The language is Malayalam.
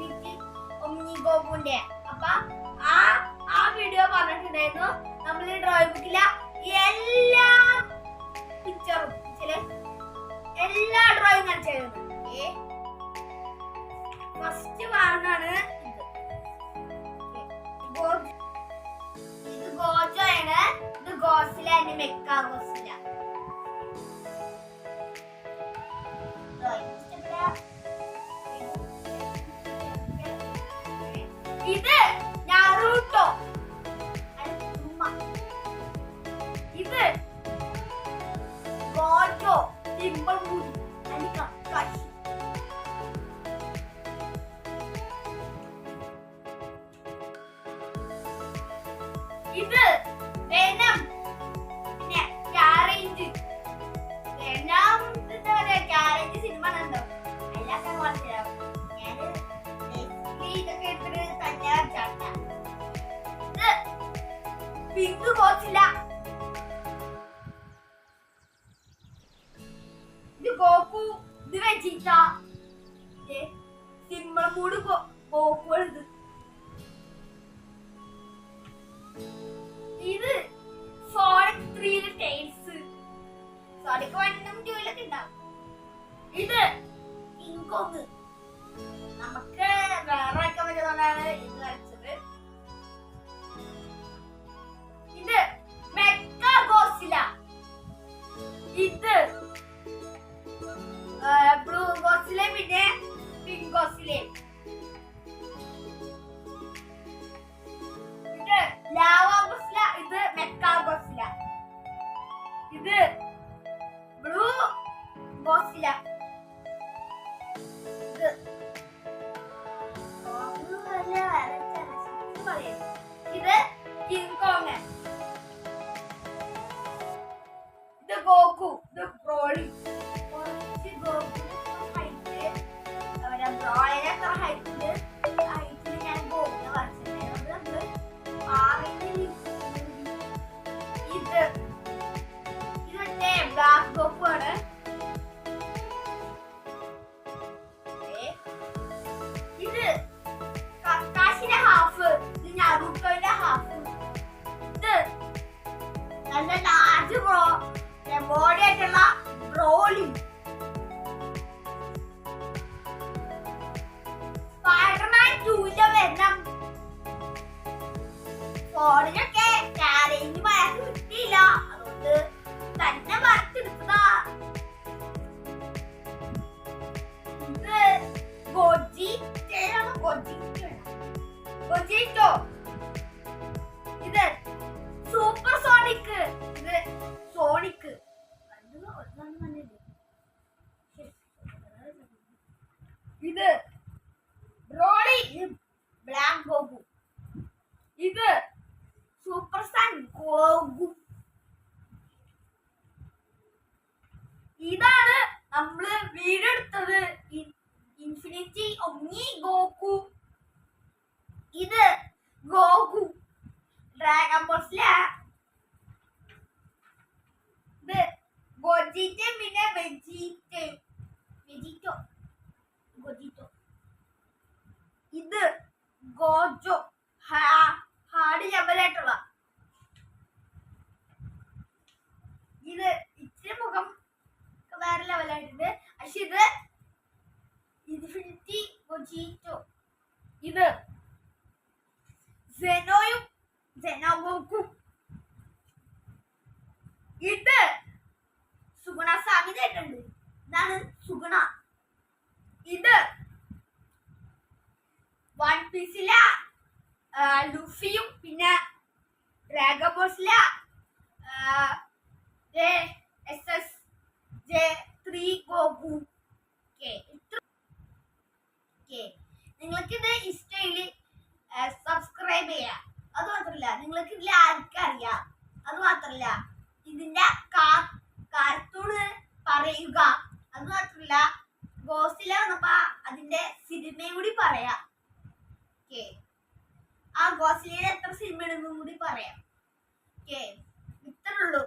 ഡ്രോയിങ്ങിന്റെ അപ്പൊ ആ ആ വീഡിയോ പറഞ്ഞിട്ടുണ്ടായിരുന്നു. നമ്മൾ ഈ ഡ്രോയിങ് ബുക്കിലെ എല്ലാ പിക്ചറും എല്ലാ ഡ്രോയിങ് ഞാൻ ചെയ്യുന്നത് ഫസ്റ്റ് ഗോ- ഇത് ഗോജോയാണ്. ഇത് ഗോസില എന്റെ മെക്കാ ഗോസില ഇത് നാറൂട്ടോ അത് ഇത് ഗോജോ തിമ്പൾമുടി അത് കക്കാശി ഇത് വെനം. പിങ്ക് ഇത് ഗോകു ഇത് വെജിറ്റ സിമ്മളമൂട് ഗോകു ഇത്. ഇത് സോണിക് നമുക്ക് വേറെ ആക്കാൻ പറ്റുന്നതാണ് ഇത് വരച്ചത്. ഇത്. കിങ്കോങ്. ഇത് ഗോകു ഇത് ബ്രോളി ഗോകുവിന് ഹൈറ്റ് അവരെ ഹൈറ്റിൽ നല്ല ലാർജ് ബ്രോ ബോഡി ആയിട്ടുള്ള ബ്രോലി സ്പൈഡർമാൻ ടൂന്റെ വരണം. ഫോണിനൊക്കെ ചാലഞ്ച് മയക്ക് കിട്ടിയില്ല. അതുകൊണ്ട് തന്നെ വരച്ചെടുത്തതാ ഇത് കൊച്ചി കൊച്ചി ഗോജിറ്റോ ഇത് സൂപ്പർ സൺ ഗോഗു ഇതാണ് നമ്മൾ വീഡിയോ എടുത്തത് ഇൻഫിനിറ്റി ഒന്നി ഗോകു ഇത് ഗോകു ഡ്രാഗൺ ബോസിലെ ഇത് ഗോജിറ്റ് പിന്നെ വെജിറ്റ് വെജിറ്റോ ഗോജിറ്റോ ഇത് ഗോജോ ഹാർഡ് ലെവലായിട്ടുള്ള ഇത് ഇച്ചിരി മുഖം വേറെ ലെവലായിട്ടുണ്ട് പക്ഷെ ഇത് ഇൻഫിനിറ്റി ഗോജിറ്റോ ഇത് സെനോയും സെനോബോക്കും ഇത് സുഗുണ സാമിതായിട്ടുണ്ട് ഇതാണ് സുഗുണ. ഇത് വൺ പീസിലെ ലുഫിയും പിന്നെ ഡ്രാഗബോസിലെ എസ് എസ് ജെ നിങ്ങൾക്ക് ഇത് ഇഷ്ടമെങ്കിൽ സബ്സ്ക്രൈബ് ചെയ്യാം. അത് മാത്രല്ല നിങ്ങൾക്ക് ഇതിൽ ആർക്കും അറിയാം. അത് മാത്രല്ല ഇതിന്റെ കാർട്ടൂണ് പറയുക. അത് മാത്രല്ല ഗോസില വന്നപ്പോ അതിന്റെ സിനിമയും കൂടി പറയാം. ഓക്കെ ആ ഗോസിലെ എത്ര സിനിമ കൂടി പറയാം. ഓക്കെ ഇത്രയുള്ളൂ